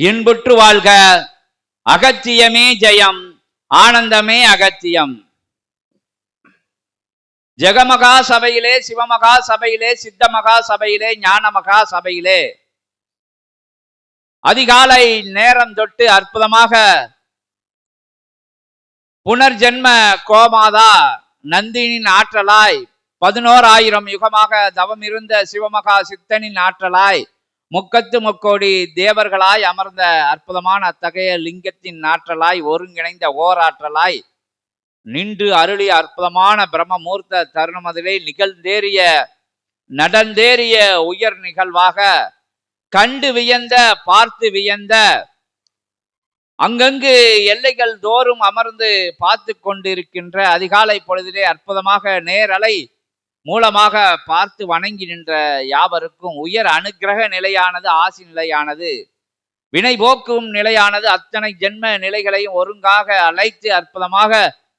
இன்புற்று வாழ்க. அகத்தியமே ஜெயம் ஆனந்தமே அகத்தியம். ஜெகமகா சபையிலே சிவமகா சபையிலே சித்தமகா சபையிலே ஞானமகா சபையிலே அதிகாலை நேரம் தொட்டு அற்புதமாக புனர்ஜென்ம கோமாதா நந்தினின் ஆற்றலாய் பதினோராயிரம் யுகமாக தவம் இருந்த சிவமகா சித்தனின் ஆற்றலாய் முக்கத்து முக்கோடி தேவர்களாய் அமர்ந்த அற்புதமான அத்தகைய லிங்கத்தின் ஆற்றலாய் ஒருங்கிணைந்த ஓராற்றலாய் நின்று அருளிய அற்புதமான பிரம்மமூர்த்த தருணமதிலே நிகழ்ந்தேறிய நடந்தேறிய உயர் நிகழ்வாக கண்டு வியந்த பார்த்து வியந்த அங்கங்கு எல்லைகள் தோறும் அமர்ந்து பார்த்து கொண்டிருக்கின்ற அதிகாலை பொழுதிலே அற்புதமாக நேரலை மூலமாக பார்த்து வணங்கி நின்ற யாவருக்கும் உயர் அனுக்கிரக நிலையானது ஆசி நிலையானது. வினை போக்கும் நிலையானது அத்தனை ஜென்ம நிலைகளையும் ஒருங்காக அழைத்து அற்புதமாக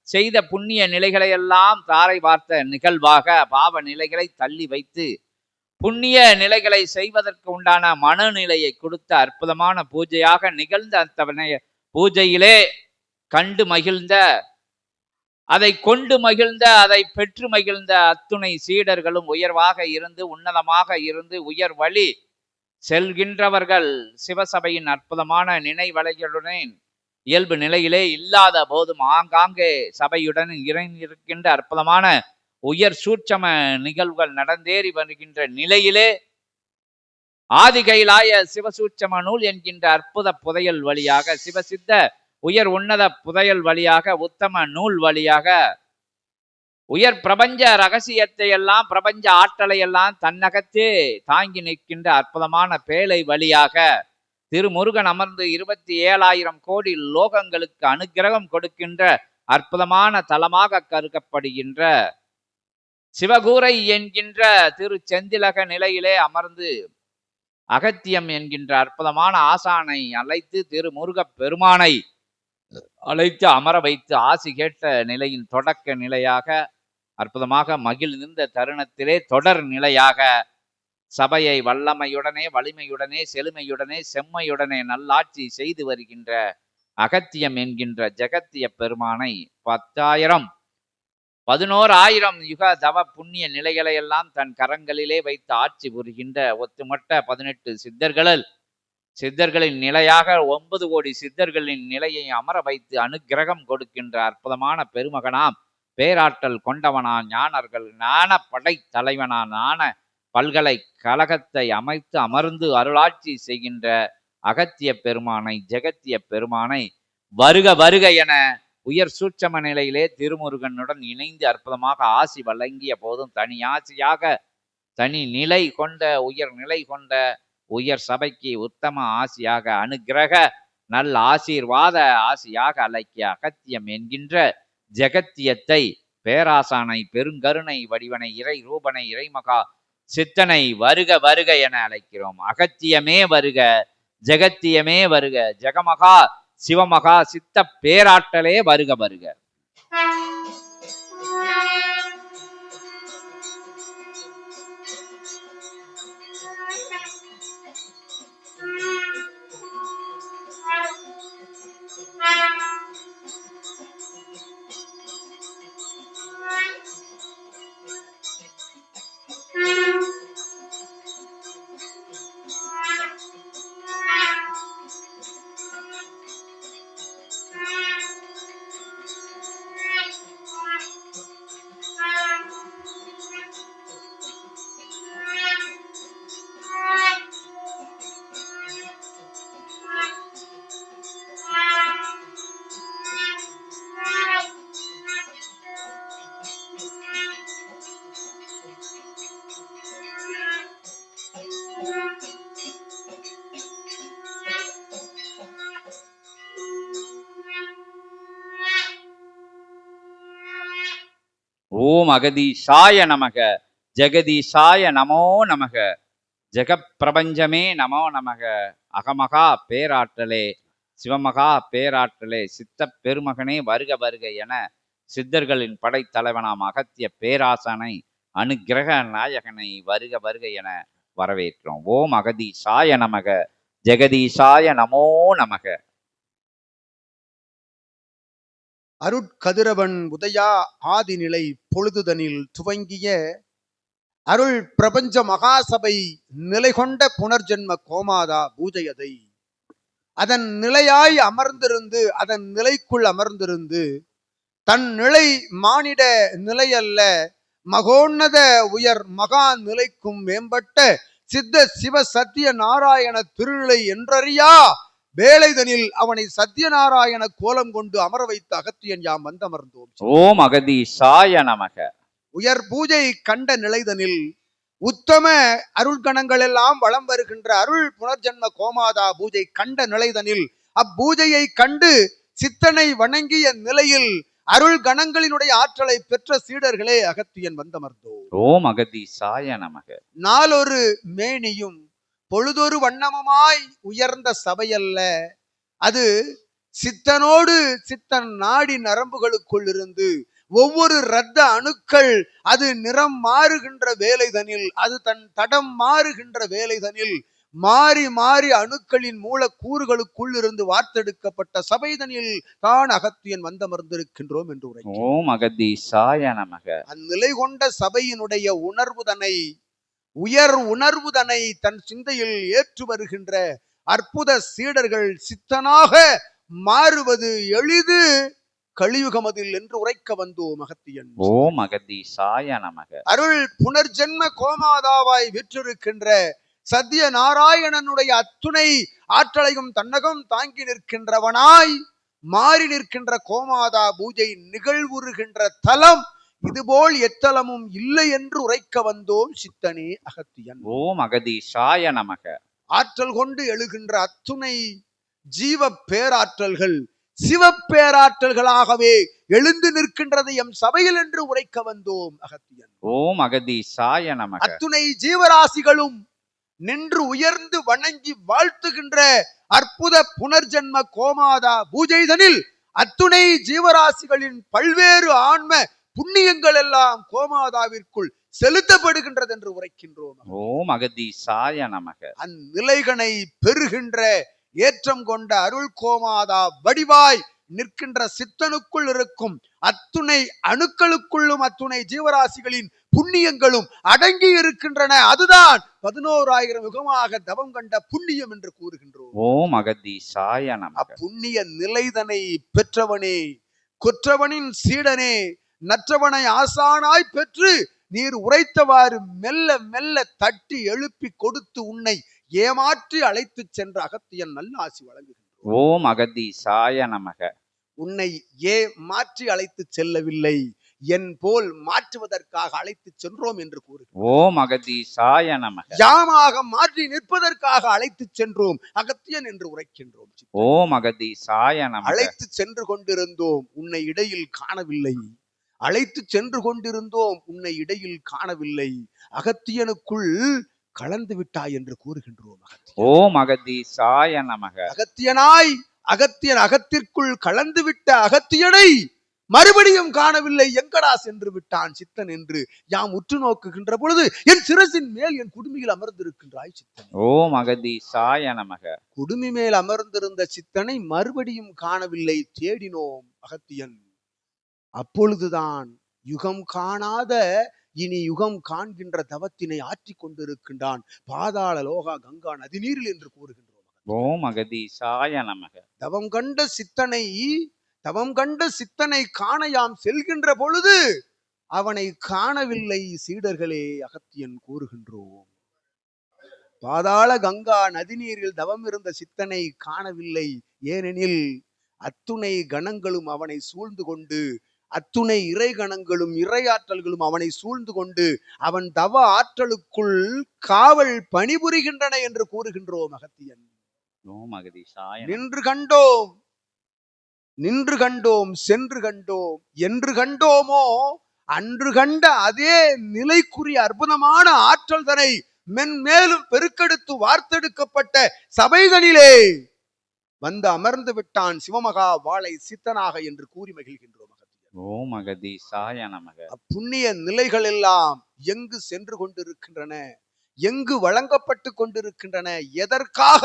செய்த புண்ணிய நிலைகளையெல்லாம் தாரை பார்த்த நிகழ்வாக பாவ நிலைகளை தள்ளி வைத்து புண்ணிய நிலைகளை செய்வதற்கு உண்டான மனநிலையை கொடுத்த அற்புதமான பூஜையாக நிகழ்ந்த அந்த பூஜையிலே கண்டு மகிழ்ந்த அதை கொண்டு மகிழ்ந்த அதை பெற்று மகிழ்ந்த அத்துணை சீடர்களும் உயர்வாக இருந்து உன்னதமாக இருந்து உயர் வழி செல்கின்றவர்கள். சிவசபையின் அற்புதமான நினைவலைகளுடன் இயல்பு நிலையிலே இல்லாத போதும் ஆங்காங்கே சபையுடன் இறைந்திருக்கின்ற அற்புதமான உயர் சூட்சம நிகழ்வுகள் நடந்தேறி வருகின்ற நிலையிலே ஆதிகைலாய சிவசூட்சம நூல் என்கின்ற அற்புத புதையல் வழியாக சிவசித்த உயர் உன்னத புதையல் வழியாக உத்தம நூல் வழியாக உயர் பிரபஞ்ச ரகசியத்தை எல்லாம் பிரபஞ்ச ஆற்றலை எல்லாம் தன்னகத்தே தாங்கி நிற்கின்ற அற்புதமான பேழை வழியாக திருமுருகன் அமர்ந்து இருபத்தி ஏழாயிரம் கோடி லோகங்களுக்கு அனுக்கிரகம் கொடுக்கின்ற அற்புதமான தலமாக கருதப்படுகின்ற சிவகூரை என்கின்ற திரு செந்திலக நிலையிலே அமர்ந்து அகத்தியம் என்கின்ற அற்புதமான ஆசானை அழைத்து திரு முருகப் பெருமானை அழைத்து அமர வைத்து ஆசி கேட்ட நிலையின் தொடக்க நிலையாக அற்புதமாக மகிழ்ந்த தருணத்திலே தொடர் நிலையாக சபையை வல்லமையுடனே வலிமையுடனே செழுமையுடனே செம்மையுடனே நல்லாட்சி செய்து வருகின்ற அகத்தியம் என்கின்ற ஜெகத்திய பெருமானை பத்தாயிரம் பதினோரு ஆயிரம் யுக தவ புண்ணிய நிலைகளை எல்லாம் தன் கரங்களிலே வைத்து ஆட்சி புரிகின்ற ஒத்துமொட்ட பதினெட்டு சித்தர்களில் சித்தர்களின் நிலையாக ஒன்பது கோடி சித்தர்களின் நிலையை அமர வைத்து அனுக்கிரகம் கொடுக்கின்ற அற்புதமான பெருமகனாம் பேராற்றல் கொண்டவனா ஞானர்கள் ஞான படை தலைவனா ஞான பல்கலைக்கழகத்தை அமைத்து அமர்ந்து அருளாட்சி செய்கின்ற அகத்திய பெருமானை ஜெகத்திய பெருமானை வருக வருக என உயர் சூட்சம நிலையிலே திருமுருகனுடன் இணைந்து அற்புதமாக ஆசி வழங்கிய போதும் தனி ஆசியாக தனி நிலை கொண்ட உயர் நிலை கொண்ட உயர் சபைக்கு உத்தம ஆசியாக அனுக்கிரக நல் ஆசீர்வாத ஆசியாக அழைக்கிய அகத்தியம் என்கின்ற ஜெகத்தியத்தை பேராசானை பெருங்கருணை வடிவனை இறை ரூபனை இறைமகா சித்தனை வருக வருக என அழைக்கிறோம். அகத்தியமே வருக ஜெகத்தியமே வருக ஜெகமகா சிவமகா சித்த பேராட்டலே வருக வருக. ஓம் அகதீஷாய நமக. ஜெகதீஷாய நமோ நமக. ஜெகப்பிரபஞ்சமே நமோ நமக. அகமகா பேராற்றலே. சிவமகா பேராற்றலே. சித்த பெருமகனே வருக வருக என சித்தர்களின் படைத்தலைவனாம் அகத்திய பேராசனை அனுக்கிரக நாயகனை வருக வருக என வரவேற்கிறோம். ஓம் அகதீஷாய நமக. ஜெகதீஷாய நமோ நமக. அருட்கதிரவன் உதயா ஆதிநிலை பொழுதுதனில் துவங்கிய அருள் பிரபஞ்ச மகாசபை நிலை கொண்ட புனர்ஜென்ம கோமாதா பூஜையதை அதன் நிலையாய் அமர்ந்திருந்து அதன் நிலைக்குள் அமர்ந்திருந்து தன் நிலை மானிட நிலையல்ல மகோன்னத உயர் மகா நிலைக்கும் மேம்பட்ட சித்த சிவ சத்திய நாராயண திருநிலை என்றறியா வேலைதனில் அவனை சத்யநாராயண கோலம் கொண்டு அமர வைத்த அகத்தியன் யாம் வந்தமர்ந்தோம். ஓம் அகதீஷாய நமக. உயர் பூஜை கண்ட நிலைதனில் உத்தம அருள் கணங்கள் எல்லாம் வலம் வருகின்ற அருள் புனர்ஜன்ம கோமாதா பூஜை கண்ட நிலைதனில் அப்பூஜையை கண்டு சித்தனை வணங்கிய நிலையில் அருள் கணங்களினுடைய ஆற்றலை பெற்ற சீடர்களே அகத்தியன் வந்தமர்ந்தோம். ஓம் அகதீஷாய நமக. நாளொரு மேனியும் பொழுதொரு வண்ணமுமாய் உயர்ந்த சபையல்ல. அது சித்தனோடு சித்தன் நாடி நரம்புகளுக்குள் இருந்து ஒவ்வொரு இரத்த அணுக்கள் அது நிறம் மாறுகின்ற வேலைதனில் அது தன் தடம் மாறுகின்ற வேலைதனில் மாறி மாறி அணுக்களின் மூலக்கூறுகளுக்குள் இருந்து வார்த்தெடுக்கப்பட்ட சபைதனில் தான் அகத்தியன் வந்தமர்ந்திருக்கின்றோம் என்று உரை ஓம் அகதீஷாய நமக. அந்நிலை கொண்ட சபையினுடைய உணர்வுதனை உயர் உணர்வுதனை தன் சிந்தையில் ஏற்று வருகின்ற அற்புத சீடர்கள் சித்தனாக மாறுவது எளிது. கலியுகமதில் என்று உரைக்க வந்தோம் அகத்தியன் ஓம் அகதீஷாய நமக. அருள் புனர்ஜென்ம கோமாதாவாய் விற்றிருக்கின்ற சத்திய நாராயணனுடைய அத்துணை ஆற்றலையும் தன்னகம் தாங்கி நிற்கின்றவனாய் மாறி நிற்கின்ற கோமாதா பூஜை நிகழ்வுறுகின்ற தலம் இதுபோல் எத்தலமும் இல்லை என்று உரைக்க வந்தோம் சித்தனே அகத்தியன். ஓம் அகதீஷாய நமக. ஆற்றல் கொண்டு எழுகின்ற அத்துணை ஜீவ பேராற்றல்கள் சிவ பேராற்றல்களாகவே எழுந்து நிற்கின்றது எம் சபையில் என்று உரைக்க வந்தோம் அகத்தியன். ஓம் அகதீஷாய நமக. அத்துணை ஜீவராசிகளும் நின்று உயர்ந்து வணங்கி வாழ்த்துகின்ற அற்புத புனர்ஜென்ம கோமாதா பூஜைதனில் அத்துணை ஜீவராசிகளின் பல்வேறு ஆன்ம புண்ணியங்கள் எல்லாம் கோமாதாவிற்குள் செலுத்தப்படுகின்றது என்று உரைக்கின்றோம். ஓம் அகதீஷாய நமக. அந்நிலைகனை பெறுகின்ற ஏற்றம் கொண்ட அருள் கோமாதா வடிவாய் நிற்கின்ற சித்தனுக்குள் இருக்கும் அத்துணை அணுக்களுக்குள்ளும் அத்துணை ஜீவராசிகளின் புண்ணியங்களும் அடங்கி இருக்கின்றன. அதுதான் பதினோராயிரம் யுகமாக தவம் கண்ட புண்ணியம் என்று கூறுகின்றோம். ஓம் அகதீஷாய நமக. அப்புண்ணிய நிலைதனை பெற்றவனே குற்றவனின் சீடனே நற்றவனை ஆசானாய் பெற்று நீர் உரைத்தவாறு மெல்ல மெல்ல தட்டி எழுப்பி கொடுத்து உன்னை ஏமாற்றி அழைத்துச் சென்ற அகத்தியன் நல்ல ஆசி வழங்குகின்றோம் ஓம் அகதீஷாய நமக. உன்னை ஏ மாற்றி அழைத்துச் செல்லவில்லை என் போல் மாற்றுவதற்காக அழைத்துச் சென்றோம் என்று கூறுகிறோம் ஓம் அகதீஷாய நமக. யாமாக மாற்றி நிற்பதற்காக அழைத்துச் சென்றோம் அகத்தியன் என்று உரைக்கின்றோம். ஓம் அகதீஷாய நமக. அழைத்து சென்று கொண்டிருந்தோம் உன்னை இடையில் காணவில்லை. அழைத்து சென்று கொண்டிருந்தோம். உன்னை இடையில் காணவில்லை. அகத்தியனுக்குள் கலந்து விட்டாய் என்று கூறுகின்றோம் அகத்தியன். ஓம் அகதீஷாய நமக. அகத்தியனாய் அகத்தியன் அகத்திற்குள் கலந்து விட்ட அகத்தியனை மறுபடியும் காணவில்லை. எங்கடா சென்று விட்டான் சித்தன் என்று யாம் உற்று நோக்குகின்ற பொழுது என் சிரசின் மேல் என் குடுமியில் அமர்ந்திருக்கின்றாய் சித்தன். ஓம் அகதீஷாய நமக. குடுமி மேல் அமர்ந்திருந்த சித்தனை மறுபடியும் காணவில்லை. தேடினோம் அகத்தியன். அப்பொழுதுதான் யுகம் காணாத இனி யுகம் காண்கின்ற தவத்தினை ஆற்றிக் கொண்டிருக்கின்றான். பாதாள லோகா கங்கா நதிநீரில் என்று கூறுகின்றோம் ஓம் அகதீஷாய நமக. தவம் கண்ட சித்தனை தவம் கண்ட சித்தனை காண யாம் செல்கின்ற பொழுது அவனை காணவில்லை சீடர்களே அகத்தியன் கூறுகின்றோம். பாதாள கங்கா நதிநீரில் தவம் இருந்த சித்தனை காணவில்லை. ஏனெனில் அத்துணை கணங்களும் அவனை சூழ்ந்து கொண்டு அத்துணை இறை கணங்களும் இறையாற்றல்களும் அவனை சூழ்ந்து கொண்டு அவன் தவ ஆற்றலுக்குள் காவல் பணிபுரிகின்றன என்று கூறுகின்றோம் அகத்தியன். நின்று கண்டோம். நின்று கண்டோம் சென்று கண்டோம். என்று கண்டோமோ அன்று கண்ட அதே நிலைக்குரிய அற்புதமான ஆற்றல் தனை மென்மேலும் பெருக்கெடுத்து வார்த்தெடுக்கப்பட்ட சபைகளிலே வந்து அமர்ந்து விட்டான் சிவமகா வாளை சித்தனாக என்று கூறி மகிழ்கின்றோம். ஓம் அகதீஷாய நமக. அப்புண்ணிய நிலைகள் எல்லாம் எங்கு சென்று கொண்டிருக்கின்றன? எங்கு வழங்கப்பட்டு கொண்டிருக்கின்றன? எதற்காக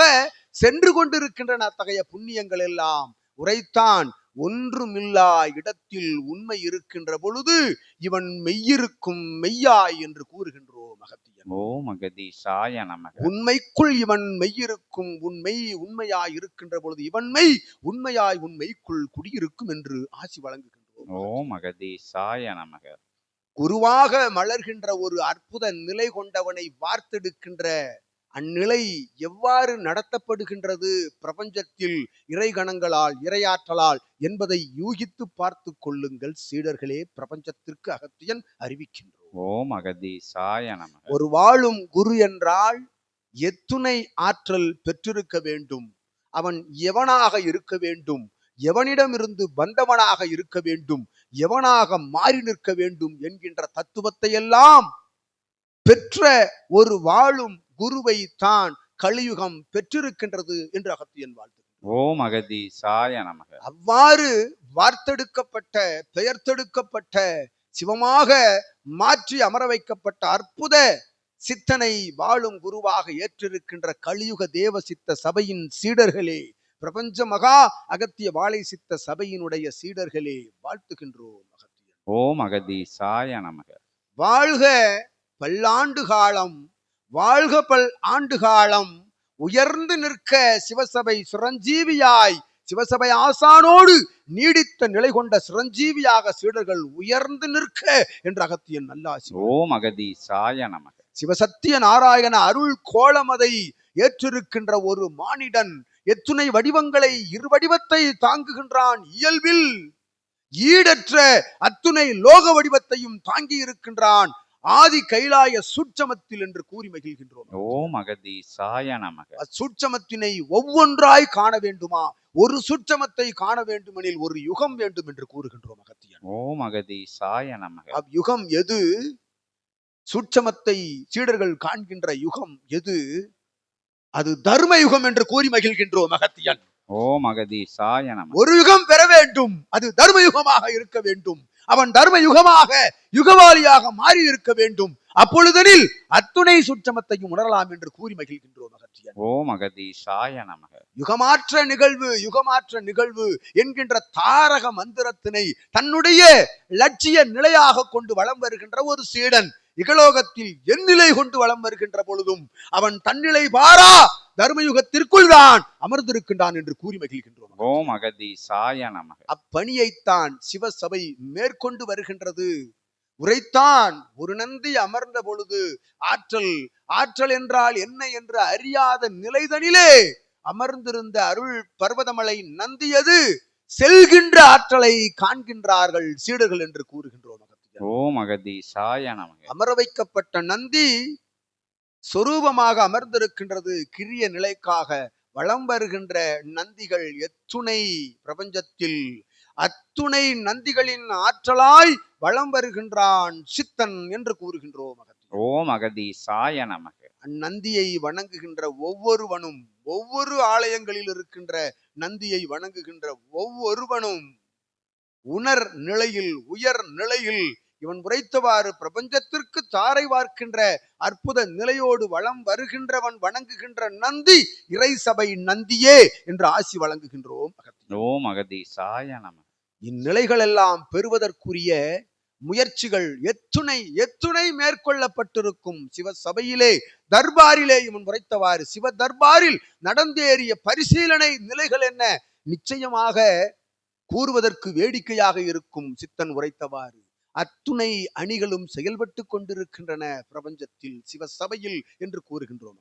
சென்று கொண்டிருக்கின்றன அத்தகைய புண்ணியங்கள் எல்லாம் உரைத்தான் ஒன்றுமில்லா இடத்தில் உண்மை இருக்கின்ற பொழுது இவன் மெய்யிருக்கும் மெய்யாய் என்று கூறுகின்றோம் அகத்தியன் ஓம் அகதீசாய நமக. உண்மைக்குள் இவன் மெய்யிருக்கும் உண்மை உண்மையாய் இருக்கின்ற பொழுது இவன் மெய் உண்மையாய் உன் மெய்க்குள் குடியிருக்கும் என்று ஆசி வழங்குகின்றோம் ஓம் அகதீசாய நமக. குருவாக மலர்கின்ற ஒரு அற்புத நிலை கொண்டவனை வார்த்தெடுக்கின்ற அந்நிலை எவ்வாறு நடத்தப்படுகின்றது? பிரபஞ்சத்தில் இறைகணங்களால் இறையாற்றலால் என்பதை யூகித்து பார்த்து கொள்ளுங்கள் சீடர்களே. பிரபஞ்சத்திற்கு அகத்தியன் அறிவிக்கின்றோம். ஓம் அகதீசாய நமக. ஒரு வாழும் குரு என்றால் எத்துணை ஆற்றல் பெற்றிருக்க வேண்டும். அவன் எவனாக இருக்க வேண்டும்? எவனிடமிருந்து வந்தவனாக இருக்க வேண்டும் எவனாக மாறி நிற்க வேண்டும் என்கின்ற தத்துவத்தை எல்லாம் பெற்ற ஒரு வாழும் குருவை தான் கலியுகம் பெற்றிருக்கின்றது என்று அகத்தியன் வாழ்த்து ஓம் அகதீசாய நமக. அவ்வாறு வார்த்தெடுக்கப்பட்ட பெயர்த்தெடுக்கப்பட்ட சிவமாக மாற்றி அமர வைக்கப்பட்ட அற்புத சித்தனை வாழும் குருவாக ஏற்றிருக்கின்ற கலியுக தேவ சித்த சபையின் சீடர்களே பிரபஞ்ச மகா அகத்திய வாழை சித்த சபையினுடைய சீடர்களே வாழ்த்துகின்றோம் அகத்தியன் ஓம் அகதீசாய நமக. வாழ்க பல்லாண்டு காலம் வாழ்க பல் ஆண்டு காலம் உயர்ந்து நிற்க சிவசபை சிரஞ்சீவியாய் சிவசபை ஆசானோடு நீடித்த நிலை கொண்ட சிரஞ்சீவியாக சீடர்கள் உயர்ந்து நிற்க என்று அகத்தியன் நல்லாசி. ஓம் அகதீசாய நமக. சிவசத்திய நாராயண அருள் கோலமதை ஏற்றிருக்கின்ற ஒரு மானிடன் எத்துணை வடிவங்களை இரு வடிவத்தை தாங்குகின்றான் இயல்பில். ஈடற்ற அத்துணை லோக வடிவத்தையும் தாங்கி இருக்கின்றான். ஆதி கைலாய சூட்சமத்தில் என்று கூறி மகிழ்கின்றோம். ஓம் அகதீசாய நமக. அச்சூட்சமத்தினை ஒவ்வொன்றாய் காண வேண்டுமா? ஒரு சூட்சமத்தை காண வேண்டுமெனில் ஒரு யுகம் வேண்டும் என்று கூறுகின்றோம் அகத்தியன். ஓம் அகதீசாய நமக. அவ்யுகம் எது? சூட்சமத்தை சீடர்கள் காண்கின்ற யுகம் எது? அது தர்ம யுகம் என்று கூறி மகிழ்கின்றோம் அகத்தியன் ஓம் அகதீசாய நமக ஒரு யுகம் பெற வேண்டும் அது தர்ம யுகமாக இருக்க வேண்டும். அவன் தர்ம யுகமாக யுகவாலியாக மாறி இருக்க வேண்டும். அப்பொழுதெனில் அத்துணை சுற்றமத்தையும் உணரலாம் என்று கூறி மகிழ்கின்றோம் அகத்தியன் ஓம் நமக. யுகமாற்ற நிகழ்வு யுகமாற்ற நிகழ்வு என்கின்ற தாரக மந்திரத்தினை தன்னுடைய லட்சிய நிலையாக கொண்டு வலம் வருகின்ற ஒரு சீடன் இகலோகத்தில் என் நிலை கொண்டு வலம் வருகின்ற பொழுதும் அவன் தன்னிலை பாரா தர்மயுகத்திற்குள் தான் அமர்ந்திருக்கின்றான் என்று கூறி மகிழ்கின்றோம் ஓம் அகதீசாய நமக. அப்பணியைத்தான் சிவசபை மேற்கொண்டு வருகின்றது. உரைத்தான். ஒரு நந்தி அமர்ந்த பொழுது ஆற்றல் ஆற்றல் என்றால் என்ன என்று அறியாத நிலைதனிலே அமர்ந்திருந்த அருள் பர்வதமலை நந்தியது செல்கின்ற ஆற்றலை காண்கின்றார்கள் சீடர்கள் என்று கூறுகின்றோம். ஓம் அகதீசாய அமர வைக்கப்பட்ட நந்தி சொரூபமாக அமர்ந்திருக்கின்றது. கிரிய நிலைக்காக வலம் வருகின்ற நந்திகள் எத்துணை பிரபஞ்சத்தில் அத்துணை நந்திகளின் ஆற்றலாய் வலம் வருகின்றான் சித்தன் என்று கூறுகின்றோம் அகத்தியர். ஓம் அகதீசாய நமக அந்நந்தியை வணங்குகின்ற ஒவ்வொருவனும் ஒவ்வொரு ஆலயங்களில் இருக்கின்ற நந்தியை வணங்குகின்ற ஒவ்வொருவனும் உணர் நிலையில் உயர் நிலையில் இவன் உரைத்தவாறு பிரபஞ்சத்திற்கு தாரை வார்க்கின்ற அற்புத நிலையோடு வளம் வருகின்றவன் வணங்குகின்ற நந்தி இறை சபை நந்தியே என்று ஆசி வழங்குகின்றோம். ஓம் அகதீசாய நமக இந்நிலைகள் எல்லாம் பெறுவதற்குரிய முயற்சிகள் எத்துணை எத்துணை மேற்கொள்ளப்பட்டிருக்கும் சிவ சபையிலே தர்பாரிலே இவன் உரைத்தவாறு சிவ தர்பாரில் நடந்தேறிய பரிசீலனை நிலைகள் என்ன? நிச்சயமாக கூறுவதற்கு வேடிக்கையாக இருக்கும் சித்தன் உரைத்தவாறு. அத்துணை அணிகளும் செயல்பட்டு கொண்டிருக்கின்றன பிரபஞ்சத்தில் சிவ சபையில் என்று கூறுகின்றோம்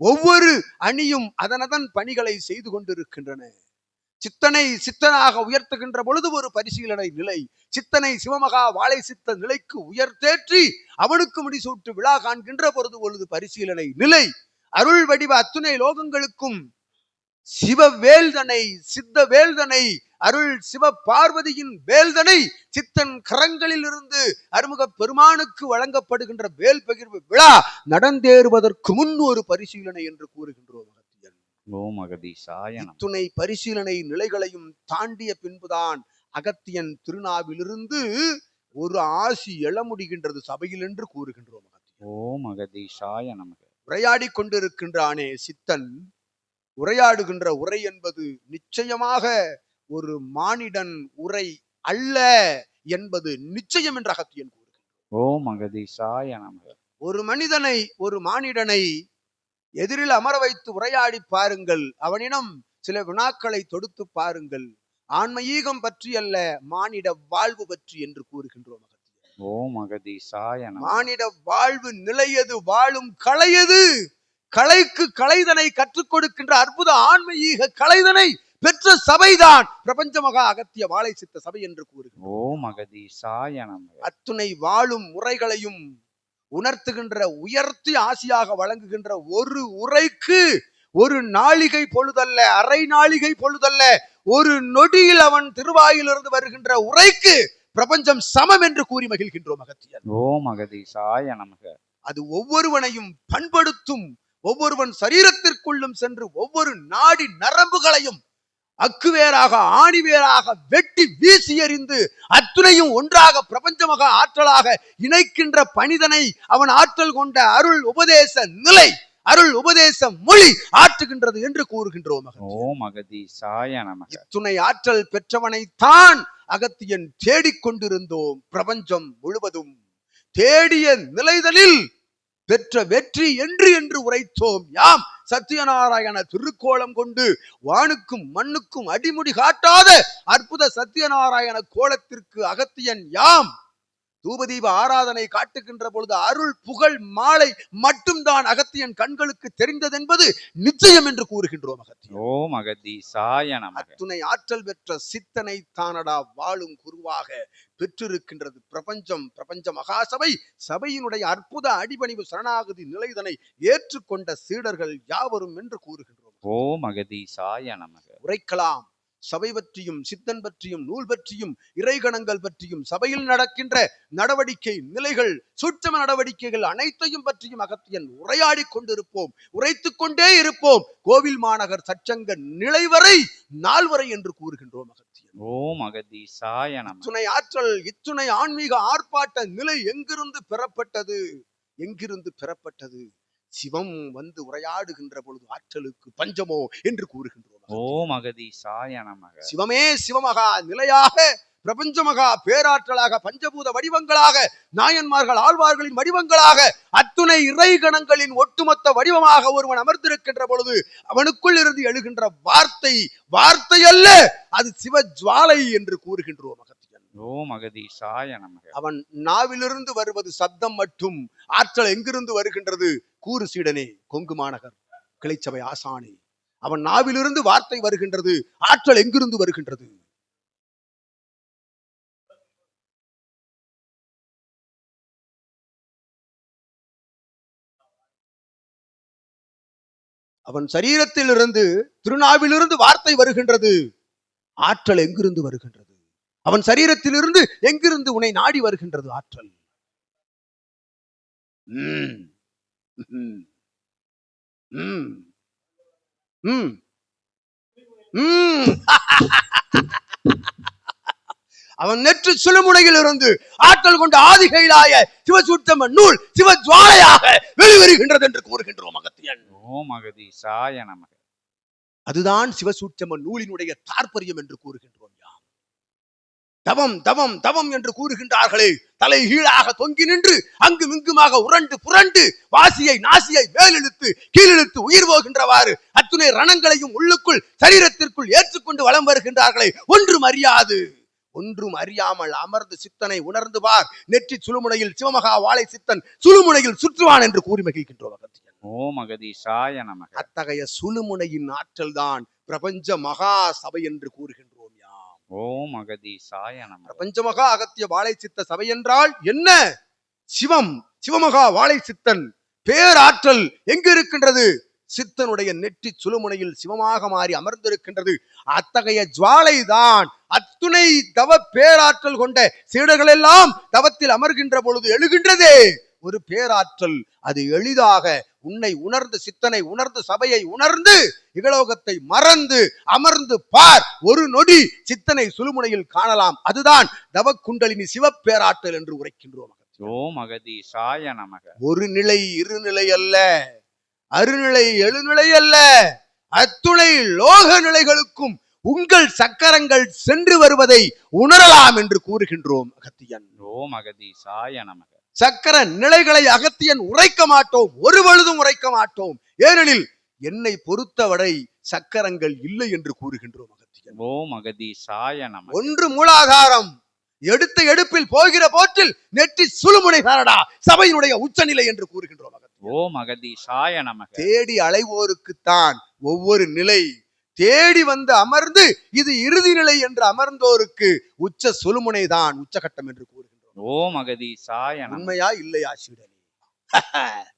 ஒவ்வொரு அணியும் அதனதன் பணிகளை செய்து கொண்டிருக்கின்றன. சித்தனை சித்தனாக உயர்த்துகின்ற பொழுது ஒரு பரிசீலனை நிலை. சித்தனை சிவமகா வாழை சித்த நிலைக்கு உயர்த்தேற்றி அவனுக்கு முடிசூட்டு விழா காண்கின்ற பொழுது பொழுது பரிசீலனை நிலை. அருள் வடிவ அத்துணை லோகங்களுக்கும் சிவ வேல்தனை சித்த வேல்தனை அருள் சிவ பார்வதியின் வேல்தனை சித்தன் கரங்களில் இருந்து அருமுக பெருமானுக்கு வழங்கப்படுகின்ற வேல் பகிர்வு விழா நடந்தேறுவதற்கு முன் ஒரு பரிசீலனை என்று கூறுகின்றோம். ஓம் அகதீசாய இத்துணை பரிசீலனை நிலைகளையும் தாண்டிய பின்புதான் அகத்தியன் திருநாவிலிருந்து ஒரு ஆசி எழ முடிகின்றது சபையில் என்று கூறுகின்றோம் ஓம் அகதீஷாய நமக உரையாடி கொண்டிருக்கின்றானே சித்தன். உரையாடுகின்ற உரை என்பது நிச்சயமாக ஒரு மானிடன் உரை அல்ல என்பது நிச்சயம் என்ற அகத்தியன் கூறுகிறார் ஓம் அகதீஷாய நமக ஒரு மனிதனை ஒரு மானிடனை எதிரில் அமர வைத்து உரையாடி பாருங்கள். அவனிடம் சில வினாக்களை தொடுத்து பாருங்கள். ஆன்மீகம் பற்றி அல்ல மானிட வாழ்வு பற்றி என்று கூறுகின்றோம் ஓம் அகதீஷாய நமக மானிட வாழ்வு நிலையது வாழும் கலையது. கலைக்கு கலைதனை கற்றுக் கொடுக்கின்ற அற்புத ஆன்மீக கலைதனை பெற்ற சபைதான். பிரபஞ்ச மகா அகத்திய வாழை சித்த சபை என்று கூறுகிறோம் ஓம் அகதீஷாய நமக அத்துணை வாழும் முறைகளையும் உணர்த்துகின்ற உயர்த்தி ஆசியாக வழங்குகின்ற ஒரு உரைக்கு ஒரு நாளிகை பொழுதல்ல அரை நாளிகை பொழுதல்ல ஒரு நொடியில் அவன் திருவாயிலிருந்து வருகின்ற உரைக்கு பிரபஞ்சம் சமம் என்று கூறி மகிழ்கின்றோம் அகத்தியன் ஓம் அகதீஷாய நமக. அது ஒவ்வொருவனையும் பண்படுத்தும் ஒவ்வொருவன் சரீரத்திற்குள்ளும் சென்று ஒவ்வொரு நாடி நரம்புகளையும் அக்குவேராக ஆணிவேராக வெட்டி வீசி எறிந்து அத்துணையும் ஒன்றாக பிரபஞ்சமக ஆற்றலாக இணைக்கின்ற பணிதனை அவன் ஆற்றல் கொண்ட அருள் உபதேச நிலை அருள் உபதேச மொழி ஆற்றுகின்றது என்று கூறுகின்றோம். ஓம் நமக இத்துணை ஆற்றல் பெற்றவனைத்தான் அகத்தியன் தேடிக்கொண்டிருந்தோம் பிரபஞ்சம் முழுவதும் தேடிய நிலைதலில் பெற்ற வெற்றி என்று என்று உரைத்தோம். யாம்? சத்யநாராயண திருக்கோலம் கொண்டு வானுக்கும் மண்ணுக்கும் அடிமுடி காட்டாத அற்புத சத்யநாராயண கோலத்திற்கு அகத்தியன் யாம்? தூபதீப ஆராதனை காட்டுகின்ற பொழுது அருள் புகழ் மாலை மட்டும்தான் அகத்தியன் கண்களுக்கு தெரிந்ததென்பது நிச்சயம் என்று கூறுகின்றோம் அகத்தியன் ஓம் அகதீஷாய நமக. அத்துணை ஆற்றல் பெற்ற சித்தனை தானடா வாழும் குருவாக பெற்றிருக்கின்றது பிரபஞ்சம். பிரபஞ்ச மகாசபை சபையினுடைய அற்புத அடிபணிவு சரணாகதி நிலைதனை ஏற்றுக்கொண்ட சீடர்கள் யாவரும் என்று கூறுகின்றோம். ஓம் அகதீஷாய நமக. உரைக்கலாம். சபை பற்றியும் சித்தன் பற்றியும் நூல் பற்றியும் இறைகணங்கள் பற்றியும் சபையில் நடக்கின்ற நடவடிக்கை நிலைகள் சூட்சம நடவடிக்கைகள் அனைத்தையும் பற்றியும் அகத்தியன் உரையாடி கொண்டிருப்போம் உரைத்துக் கொண்டே இருப்போம். கோவில் மாநகர் சச்சங்க நிலை வரை நாள் வரை என்று கூறுகின்றோம் அகத்தியன். ஓம் அகதீஷாய நமக இத்துணை ஆற்றல் இத்துணை ஆன்மீக ஆர்ப்பாட்ட நிலை எங்கிருந்து பெறப்பட்டது? எங்கிருந்து பெறப்பட்டது? சிவம் வந்து உரையாடுகின்ற பொழுது ஆற்றலுக்கு பஞ்சமோ என்று கூறுகின்றோம். ஓம் அகதீஷாய நமக. சிவமே சிவமகா நிலையாக பிரபஞ்சமகா பேராற்றலாக பஞ்சபூத வடிவங்களாக நாயன்மார்கள் ஆழ்வார்களின் வடிவங்களாக அத்துணை இறைகணங்களின் ஒட்டுமொத்த வடிவமாக ஒருவன் அமர்ந்திருக்கின்ற பொழுது அவனுக்குள் இருந்து எழுகின்ற வார்த்தை வார்த்தை அல்ல அது சிவ ஜுவாலை என்று கூறுகின்றோம் அகதீஷாய நமக. அவன் நாவிலிருந்து வருவது சப்தம் மட்டும் ஆற்றல் எங்கிருந்து வருகின்றது? கூறு சீடனே கொங்கு மாநகர் கிளைச்சபை ஆசானே. அவன் நாவிலிருந்து வார்த்தை வருகின்றது ஆற்றல் எங்கிருந்து வருகின்றது? அவன் சரீரத்திலிருந்து திருநாவிலிருந்து வார்த்தை வருகின்றது ஆற்றல் எங்கிருந்து வருகின்றது? அவன் சரீரத்திலிருந்து எங்கிருந்து உன்னை நாடி வருகின்றது ஆற்றல்? உம் ம். ம். ம். ம். அவன் நெற்று சுழுமுனையில் இருந்து ஆற்றல் கொண்ட ஆதிகையிலாய சிவசூத்தம நூல் சிவஜுவாலையாக வெளிவருகின்றது என்று கூறுகின்றோம் அகத்தியன் ஓம் அகதீஷாய நமக அதுதான் சிவசூட்சம நூலினுடைய தாற்பயம் என்று கூறுகின்றோம் தவம் தவம் தவம் என்று கூறுகின்றார்களே. தலை கீழாக தொங்கி நின்று அங்கும் இங்குமாக உருண்டு புரண்டு வாசியை நாசியை மேலிழுத்து கீழிழுத்து உயிர் போகின்றவாறு அத்துணை ரணங்களையும் உள்ளுக்குள் சரீரத்திற்குள் ஏற்றுக்கொண்டு வலம் வருகின்றார்களே. ஒன்றும் அறியாது. ஒன்றும் அறியாமல் அமர்ந்து சித்தனை உணர்ந்து பார். நெற்றி சுழுமுனையில் சிவமகா வாழை சித்தன் சுழுமுனையில் சுற்றுவான் என்று கூறி மகிழ்கின்றோம் அகத்தியன் ஓம் அகதீஷாய நமக. அத்தகைய சுழுமுனையின் ஆற்றல் தான் பிரபஞ்ச மகா சபை என்று கூறுகின்றோம். யாம் ஓம் அகதி சாயனம் பிரபஞ்சமகா அகத்திய வாழை சித்த சபை என்றால் என்ன? சிவம் சிவமகா வாழை சித்தன். பேராற்றல் எங்கு இருக்கின்றது? சித்தனுடைய நெற்றி சுழுமுனையில் சிவமாக மாறி அமர்ந்திருக்கின்றது. அத்தகைய ஜுவாலை தான் அத்துணை தவ பேராற்றல் கொண்ட சீடர்கள் எல்லாம் தவத்தில் அமர்கின்ற பொழுது எழுகின்றதே. ஒரு பேராற்றல் அது எளிதாக உன்னை உணர்ந்து சித்தனை உணர்ந்து சபையை உணர்ந்து இகலோகத்தை மறந்து அமர்ந்து பார். ஒரு நொடி சித்தனை சுழுமுனையில் காணலாம். அதுதான் தவக்குண்டலினி சிவப்பேராற்றல் என்று உரைக்கின்றோம் ஓம் அகதீஷாய நமக. ஒரு நிலை இரு நிலை அல்ல அருநிலை எழுநிலை அல்ல அத்துணை லோக நிலைகளுக்கும் உங்கள் சக்கரங்கள் சென்று வருவதை உணரலாம் என்று கூறுகின்றோம் அகத்தியன் ஓம் அகதீஷாய நமக. சக்கர நிலைகளை அகத்தியன் உரைக்க மாட்டோம் ஒரு பொழுதும் உரைக்க மாட்டோம். ஏனெனில் என்னை பொறுத்தவரை சக்கரங்கள் இல்லை என்று கூறுகின்றோம் அகத்தியன். ஓம் அகதீஷாய நமக ஒன்று மூலாதாரம் எடுத்த எடுப்பில் போகிற போற்றில் நெற்றி சுழுமுனை தாரடா சபையினுடைய உச்சநிலை என்று கூறுகின்றோம் அகத்தியன். ஓம் அகதீஷாய நமக. தேடி அலைவோருக்குத்தான் ஒவ்வொரு நிலை. தேடி வந்து அமர்ந்து இது இறுதி நிலை என்று அமர்ந்தோருக்கு உச்ச சுழுமுனை தான் உச்சகட்டம் என்று கூறுகின்றோம். ஓம் அகதீஷாய நமக உண்மையா இல்லையா சீடனே?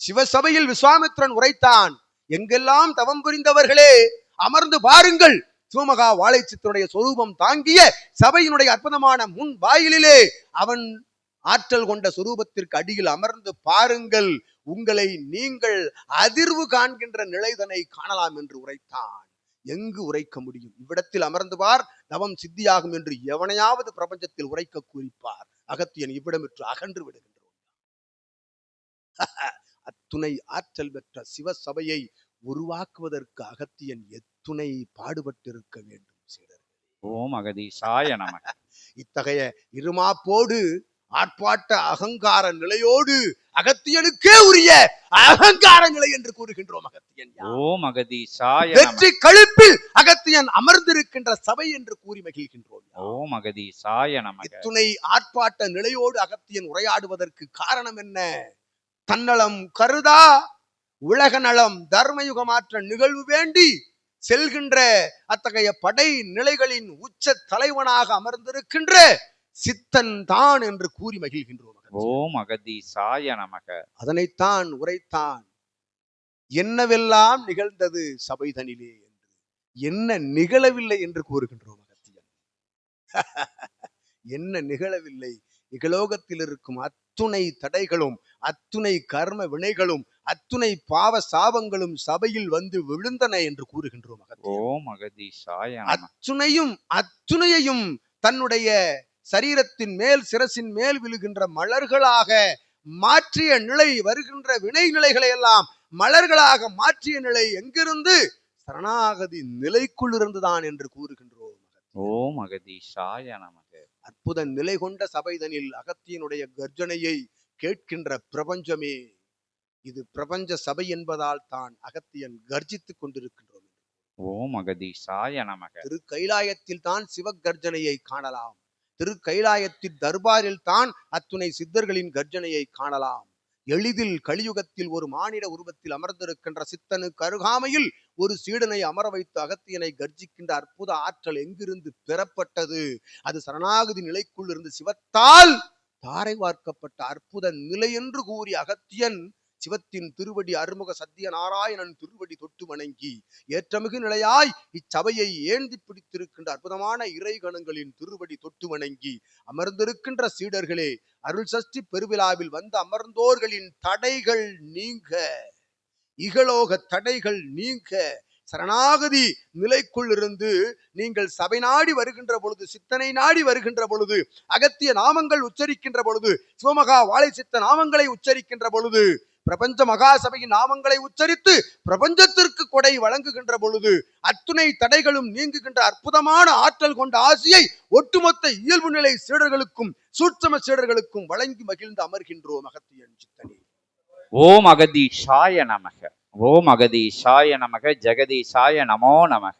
சிவசபையில் விஸ்வாமித்ரன் உரைத்தான் எங்கெல்லாம் தவம் புரிந்தவர்களே அமர்ந்து பாருங்கள். சிவமகா வாழைச்சித்தனுடைய சொரூபம் தாங்கிய சபையினுடைய அற்புதமான முன் வாயிலிலே அவன் ஆற்றல் கொண்ட சொரூபத்திற்கு அடியில் அமர்ந்து பாருங்கள். உங்களை நீங்கள் அதிர்வு காண்கின்ற நிலைதனை காணலாம் என்று உரைத்தான். எங்கு உரைக்க முடியும்? இவ்விடத்தில் அமர்ந்து பார். தவம் சித்தியாகும் என்று எவனையாவது பிரபஞ்சத்தில் உரைக்க குறிப்பார். அகத்தியன் இவ்விடமிற்று அகன்று விடுகின்றோம். அத்துணை ஆற்றல் பெற்ற சிவசபையை உருவாக்குவதற்கு அகத்தியன் எத்துணை பாடுபட்டிருக்க வேண்டும் சீடர் ஓம் அகதீஷாய நமக. இத்தகைய இருமாப்போடு ஆட்பாட்ட அகங்கார நிலையோடு அகத்தியனுக்கே உரிய அகங்கார நிலை என்று கூறுகின்றோம் அகத்தியன்? ஓம் அகதீஷாய நமக வெற்றி கழிப்பில் அகத்தியன் அமர்ந்திருக்கின்ற சபை என்று கூறி மகிழ்கின்றோம் ஓம் அகதீஷாய நமக. இத்துணை ஆர்ப்பாட்ட நிலையோடு அகத்தியன் உரையாடுவதற்கு காரணம் என்ன? தன்னலம் கருதா உலக நலம் தர்மயுகமாற்ற நிகழ்வு வேண்டி செல்கின்ற அத்தகைய படை நிலைகளின் உச்ச தலைவனாக அமர்ந்திருக்கின்ற சித்தன் தான் என்று கூறி மகிழ்கின்றோம். ஓம் அகதீஷாய நமக. அதனைத்தான் உரைத்தான். என்னவெல்லாம் நிகழ்ந்தது சபைதனிலே என்று. என்ன நிகழவில்லை என்று கூறுகின்றோம் அகத்தியன் என்ன நிகழவில்லை? இகலோகத்தில் இருக்கும் அத்துணை தடைகளும் அத்துணை கர்ம வினைகளும் அத்துணை பாவ சாபங்களும் சபையில் வந்து விழுந்தன என்று கூறுகின்றோம் நமக அத்துணையும் அத்துணையையும் தன்னுடைய சரீரத்தின் மேல் சிரசின் மேல் விழுகின்ற மலர்களாக மாற்றிய நிலை வருகின்ற வினை நிலைகளை எல்லாம் மலர்களாக மாற்றிய நிலை எங்கிருந்து? சரணாகதி நிலைக்குள் இருந்துதான் என்று கூறுகின்றோம் ஓம் அகதீஷாய நமக. அற்புத நிலை கொண்ட சபைதனில் அகத்தியனுடைய கர்ஜனையை கேட்கின்ற பிரபஞ்சமே இது பிரபஞ்ச சபை என்பதால் தான் அகத்தியன் கர்ஜித்துக் கொண்டிருக்கின்றோம். ஓம் அகதீஷாய நமக. திரு கைலாயத்தில் தான் சிவகர்ஜனையை காணலாம். திரு கைலாயத்தில் தர்பாரில் தான் அத்துணை சித்தர்களின் கர்ஜனையை காணலாம். எளிதில் கலியுகத்தில் ஒரு மானிட உருவத்தில் அமர்ந்திருக்கின்ற சித்தனுக்கு அருகாமையில் ஒரு சீடனை அமர வைத்து அகத்தியனை கர்ஜிக்கின்ற அற்புத ஆற்றல் எங்கிருந்து பெறப்பட்டது? அது சரணாகதி நிலைக்குள் இருந்து சிவத்தால் தாரை வார்க்கப்பட்ட அற்புத நிலை என்று கூறி அகத்தியன் சிவத்தின் திருவடி அருமுக சத்திய நாராயணன் திருவடி தொட்டு வணங்கி ஏற்றமிகு நிலையாய் இச்சபையை ஏந்தி பிடித்திருக்கின்ற அற்புதமான இறைகணங்களின் திருவடி தொட்டு வணங்கி அமர்ந்திருக்கின்ற சீடர்களே அருள் சஷ்டி பெருவிழாவில் வந்த அமர்ந்தோர்களின் தடைகள் நீங்க. இகலோக தடைகள் நீங்க. சரணாகதி நிலைக்குள் இருந்து நீங்கள் சபை நாடி வருகின்ற பொழுது சித்தனை நாடி வருகின்ற பொழுது அகத்திய நாமங்கள் உச்சரிக்கின்ற பொழுது சிவமகா வாழை சித்த நாமங்களை உச்சரிக்கின்ற பொழுது பிரபஞ்ச மகா சபையின் நாமங்களை உச்சரித்து பிரபஞ்சத்திற்கு கொடை வழங்குகின்ற பொழுது அத்துணை தடைகளும் நீங்குகின்ற அற்புதமான ஆற்றல் கொண்ட ஆசியை ஒட்டுமொத்த இயல்பு நிலை சீடர்களுக்கும் சூட்சம சீடர்களுக்கும் வழங்கி மகிழ்ந்து அமர்கின்றோம் அகத்தியன் சித்தனே. ஓம் அகதீஷாய நமக. ஓம் அகதீஷாய நமக. ஜெகதீஷாய நமோ நமக.